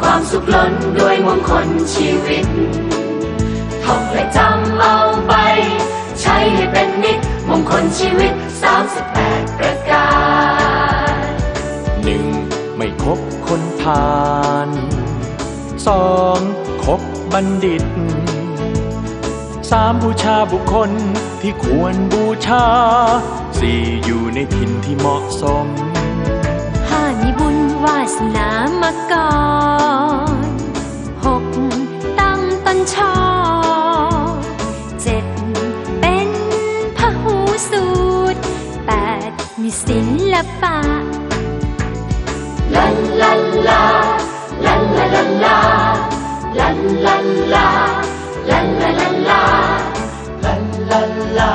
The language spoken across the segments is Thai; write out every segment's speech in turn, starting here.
ความสุขล้นด้วยมงคลชีวิตท่องและจำเอาไป ใช้ให้เป็นนิดมงคลชีวิต 38 ประการหนึ่งไม่คบคนพาลสองคบบัณฑิตสามบูชาบุคคลที่ควรบูชาสี่อยู่ในถิ่นที่เหมาะสมห้ามีบุญวาสนามาก่อน ปะลันลันลาลันลาลันลาลันลันลาลันลาลันลาลันลันลา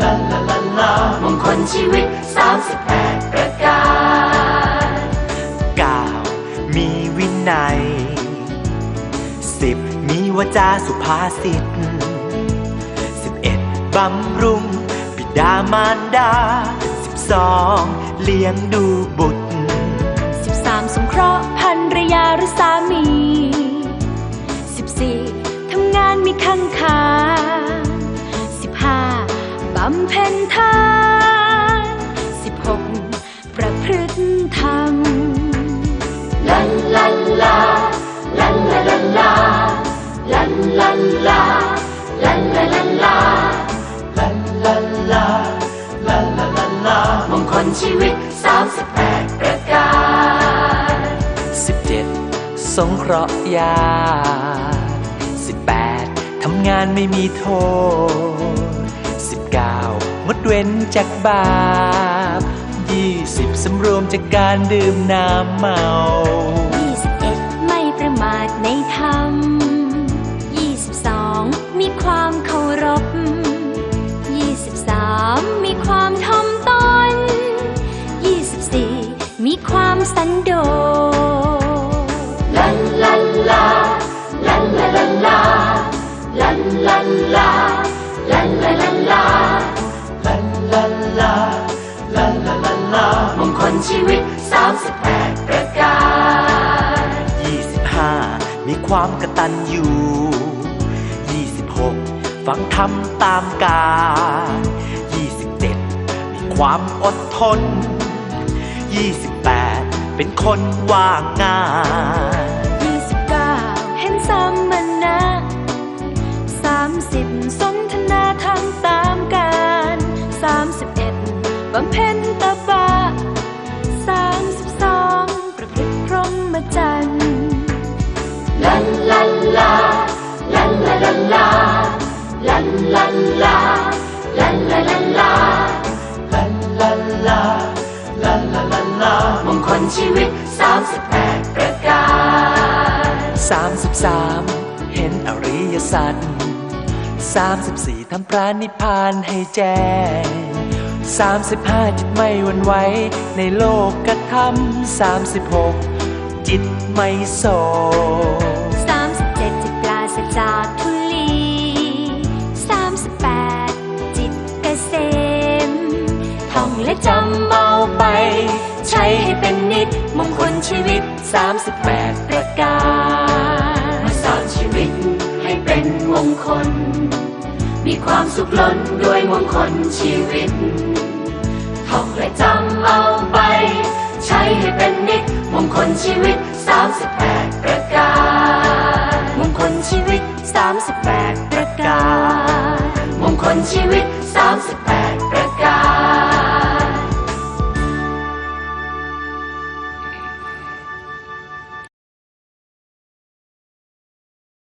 ลันลาลันลามงคลชีวิต 38 ประการ9มีวินัย 10 มีวจาสุภาษิต11บำรุง บิดามารดา 12เลี้ยงดูบุตร13สงเคราะห์ภรรยาหรือสามีามงคลชีวิต38ประการ17สงเคราะห์ยา18ทำงานไม่มีโทษ19งดเว้นจากบาป20สำรวมจากการดื่มน้ำเมา21ไม่ประมาทในธรรม สันโดษลันลันลาลันลาลันลาลันลันลาลันลาลันลาลันลันลาลันลาลันลามงคลชีวิต 38 ประการ25 มีความกตัญญู26 ฟังธรรมตามกาล27 มีความอดทน 28 เป็นคนว่างงาน 29 เห็นสามนะ30 สนทนาทำตามการ 31บำเพ็ญต ชีวิต 38 ประการ 33 เห็นอริยสัจ34ทำพระนิพพานให้แจ้ง 35 จิตไม่หวันไหวในโลกกระทำ36 จิตไม่โศก37 จิตปราศจากทุลี 38 จิตเกษมท่องและจำเอาไป ใช้ให้เป็นนิดมงคลชีวิต 38 ประการมาสร้างชีวิตให้เป็นมงคล มีความสุขล้นด้วยมงคลชีวิตท่องและจำเอาไป ใช้ให้เป็นนิดมงคลชีวิต 38 ประการ มงคลชีวิต 38 ประการ มงคลชีวิต 38